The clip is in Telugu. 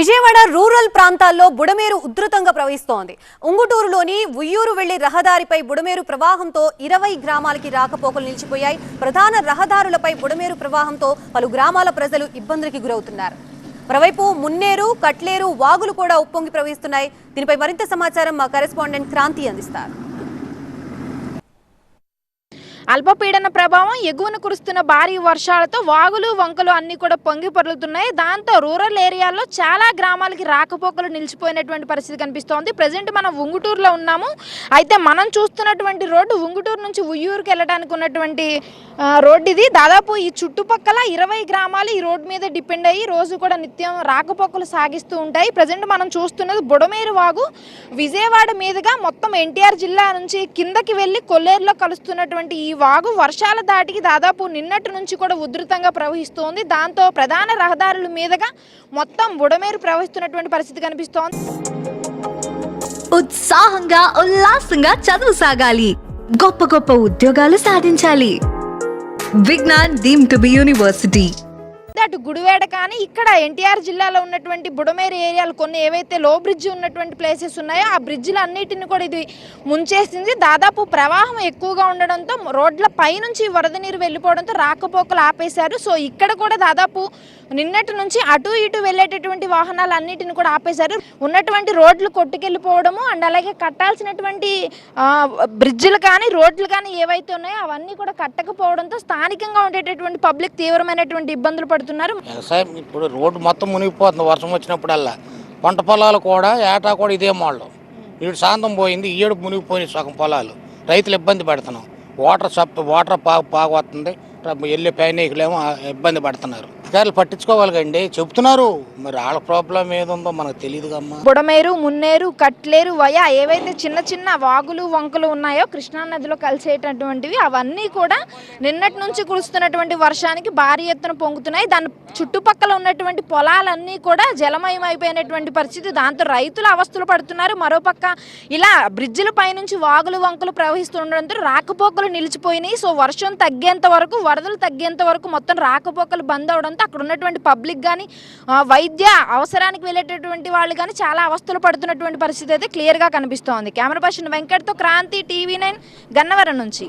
విజయవాడ రూరల్ ప్రాంతాల్లో బుడమేరు ఉధృతంగా ప్రవహిస్తోంది. ఉంగుటూరులోని ఉయ్యూరు వెళ్ళి రహదారిపై బుడమేరు ప్రవాహంతో ఇరవై గ్రామాలకి రాకపోకలు నిలిచిపోయాయి. ప్రధాన రహదారులపై బుడమేరు ప్రవాహంతో పలు గ్రామాల ప్రజలు ఇబ్బందులకి గురవుతున్నారు. మరోవైపు మున్నేరు కట్లేరు వాగులు కూడా ఉప్పొంగి ప్రవహిస్తున్నాయి. దీనిపై మరింత సమాచారం మా కరెస్పాండెంట్ క్రాంతి అందిస్తారు. అల్పపీడన ప్రభావం ఎగువన కురుస్తున్న భారీ వర్షాలతో వాగులు వంకలు అన్ని కూడా పొంగి పొరులుతున్నాయి. దాంతో రూరల్ ఏరియాల్లో చాలా గ్రామాలకి రాకపోకలు నిలిచిపోయినటువంటి పరిస్థితి కనిపిస్తోంది. ప్రజెంట్ మనం ఉంగుటూరులో ఉన్నాము. అయితే మనం చూస్తున్నటువంటి రోడ్డు ఉంగుటూరు నుంచి ఉయ్యూరుకి వెళ్ళడానికి ఉన్నటువంటి రోడ్డు ఇది. దాదాపు ఈ చుట్టుపక్కల ఇరవై గ్రామాలు ఈ రోడ్డు మీద డిపెండ్ అయ్యి రోజు కూడా నిత్యం రాకపోకలు సాగిస్తూ ఉంటాయి. ప్రజెంట్ మనం చూస్తున్నది బుడమేరు వాగు. విజయవాడ మీదుగా మొత్తం ఎన్టీఆర్ జిల్లా నుంచి కిందకి వెళ్ళి కొల్లేరులో కలుస్తున్నటువంటి ఈ వాగు వర్షాల దాటికి దాదాపు నిన్నటి నుంచి కూడా ఉధృతంగా ప్రవహిస్తోంది. దాంతో ప్రధాన రహదారుల మీదుగా మొత్తం బుడమేరు ప్రవహిస్తున్నటువంటి పరిస్థితి కనిపిస్తోంది. ఉత్సాహంగా ఉల్లాసంగా చదువు సాగాలి. గొప్ప గొప్ప ఉద్యోగాలు సాధించాలి. Vignan deem to be university. అటు గుడివేడ కానీ ఇక్కడ ఎన్టీఆర్ జిల్లాలో ఉన్నటువంటి బుడమేరు ఏరియాలు కొన్ని ఏవైతే లో బ్రిడ్జ్ ఉన్నటువంటి ప్లేసెస్ ఉన్నాయో ఆ బ్రిడ్జ్లు అన్నిటిని కూడా ఇది ముంచేసింది. దాదాపు ప్రవాహం ఎక్కువగా ఉండడంతో రోడ్ల పైనుంచి వరద నీరు వెళ్ళిపోవడంతో రాకపోకలు ఆపేశారు. సో ఇక్కడ కూడా దాదాపు నిన్నటి నుంచి అటు ఇటు వెళ్ళేటటువంటి వాహనాలు అన్నిటిని కూడా ఆపేశారు. ఉన్నటువంటి రోడ్లు కొట్టుకెళ్ళిపోవడము అండ్ అలాగే కట్టాల్సినటువంటి బ్రిడ్జ్లు బ్రిడ్జిలు కానీ రోడ్లు కానీ ఏవైతే ఉన్నాయో అవన్నీ కూడా కట్టకపోవడంతో స్థానికంగా ఉండేటటువంటి పబ్లిక్ తీవ్రమైనటువంటి ఇబ్బందులు పడుతుంది పడుతున్నారు వ్యవసాయం ఇప్పుడు రోడ్డు మొత్తం మునిగిపోతుంది వర్షం వచ్చినప్పుడల్లా. పంట పొలాలు కూడా ఏటా కూడా ఇదే మోడల్. వీడు శాంతం పోయింది ఈడు మునిగిపోయినాయి సగం పొలాలు. రైతులు ఇబ్బంది పెడుతున్నాం. వాటర్ సప్ వాటర్ పాగు పాగు వస్తుంది వెళ్ళే పైనీకులేమో ఇబ్బంది పడుతున్నారు. అధికారులు పట్టించుకోవాలి కండి. చెప్తున్నారు. మరి వాళ్ళ ప్రాబ్లం ఏదుందో మనకు తెలియదు బుడమేరు మున్నేరు కట్లేరు వయ ఏవైతే చిన్న చిన్న వాగులు వంకలు ఉన్నాయో కృష్ణా నదిలో కలిసేటటువంటివి అవన్నీ కూడా నిన్నటి నుంచి కురుస్తున్నటువంటి వర్షానికి భారీ ఎత్తున పొంగుతున్నాయి. దాని చుట్టుపక్కల ఉన్నటువంటి పొలాలన్నీ కూడా జలమయం అయిపోయినటువంటి పరిస్థితి. దాంతో రైతులు అవస్థలు పడుతున్నారు. మరోపక్క ఇలా బ్రిడ్జిల పైనుంచి వాగులు వంకలు ప్రవహిస్తుండడంతో రాకపోకలు నిలిచిపోయినాయి. సో వర్షం తగ్గేంత వరకు వరదలు తగ్గేంత వరకు మొత్తం రాకపోకలు బంద్ అవడంతో అక్కడ ఉన్నటువంటి పబ్లిక్ కానీ వైద్య అవసరానికి వెళ్ళేటటువంటి వాళ్ళు కానీ చాలా అవస్థలు పడుతున్నటువంటి పరిస్థితి అయితే క్లియర్గా కనిపిస్తోంది. కెమెరా పర్సన్ వెంకట్తో క్రాంతి టీవీ నైన్ గన్నవరం నుంచి.